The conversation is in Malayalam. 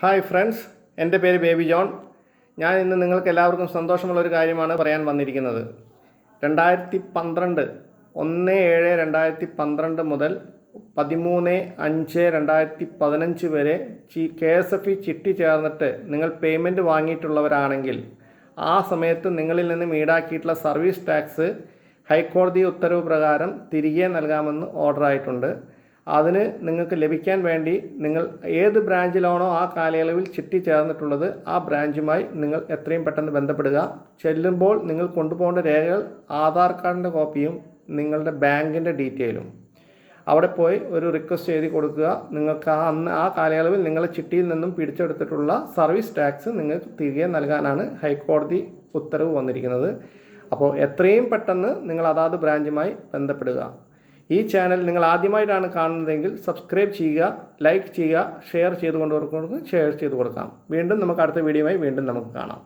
ഹായ് ഫ്രണ്ട്സ് എന്റെ പേര് ബേബി ജോൺ. ഞാൻ ഇന്ന് നിങ്ങൾക്ക് എല്ലാവർക്കും സന്തോഷമുള്ള ഒരു കാര്യമാണ് പറയാൻ വന്നിരിക്കുന്നത്. രണ്ടായിരത്തി പന്ത്രണ്ട് ഒന്ന് ഏഴ് രണ്ടായിരത്തി പന്ത്രണ്ട് മുതൽ പതിമൂന്ന് അഞ്ച് രണ്ടായിരത്തി പതിനഞ്ച് വരെ ചി കെ എസ് എഫ് ഇ ചിട്ടി ചേർന്നിട്ട് നിങ്ങൾ പേയ്മെന്റ് വാങ്ങിയിട്ടുള്ളവരാണെങ്കിൽ ആ സമയത്ത് നിങ്ങളിൽ നിന്നും ഈടാക്കിയിട്ടുള്ള സർവീസ് ടാക്സ് ഹൈക്കോടതി ഉത്തരവ് പ്രകാരം തിരികെ നൽകാമെന്ന് ഓർഡർ ആയിട്ടുണ്ട്. അതിന് നിങ്ങൾക്ക് ലഭിക്കാൻ വേണ്ടി നിങ്ങൾ ഏത് ബ്രാഞ്ചിലാണോ ആ കാലയളവിൽ ചിട്ടി ചേർന്നിട്ടുള്ളത് ആ ബ്രാഞ്ചുമായി നിങ്ങൾ എത്രയും പെട്ടെന്ന് ബന്ധപ്പെടുക. ചെല്ലുമ്പോൾ നിങ്ങൾ കൊണ്ടുപോകേണ്ട രേഖകൾ ആധാർ കാർഡിന്റെ കോപ്പിയും നിങ്ങളുടെ ബാങ്കിന്റെ ഡീറ്റെയിലും. അവിടെ പോയി ഒരു റിക്വസ്റ്റ് എഴുതി കൊടുക്കുക. നിങ്ങൾക്ക് ആ അന്ന് ആ കാലയളവിൽ നിങ്ങളെ ചിട്ടിയിൽ നിന്നും പിടിച്ചെടുത്തിട്ടുള്ള സർവീസ് ടാക്സ് നിങ്ങൾക്ക് തിരികെ നൽകാനാണ് ഹൈക്കോടതി ഉത്തരവ് വന്നിരിക്കുന്നത്. അപ്പോൾ എത്രയും പെട്ടെന്ന് നിങ്ങൾ അതാത് ബ്രാഞ്ചുമായി ബന്ധപ്പെടുക. ഈ ചാനൽ നിങ്ങൾ ആദ്യമായിട്ടാണ് കാണുന്നതെങ്കിൽ സബ്സ്ക്രൈബ് ചെയ്യുക ലൈക്ക് ചെയ്യുക ഷെയർ ചെയ്ത് കൊണ്ടുകൊടുക്കുന്നത് ഷെയർ ചെയ്ത് കൊടുക്കാം വീണ്ടും നമുക്ക് അടുത്ത വീഡിയോയുമായി വീണ്ടും നമുക്ക് കാണാം.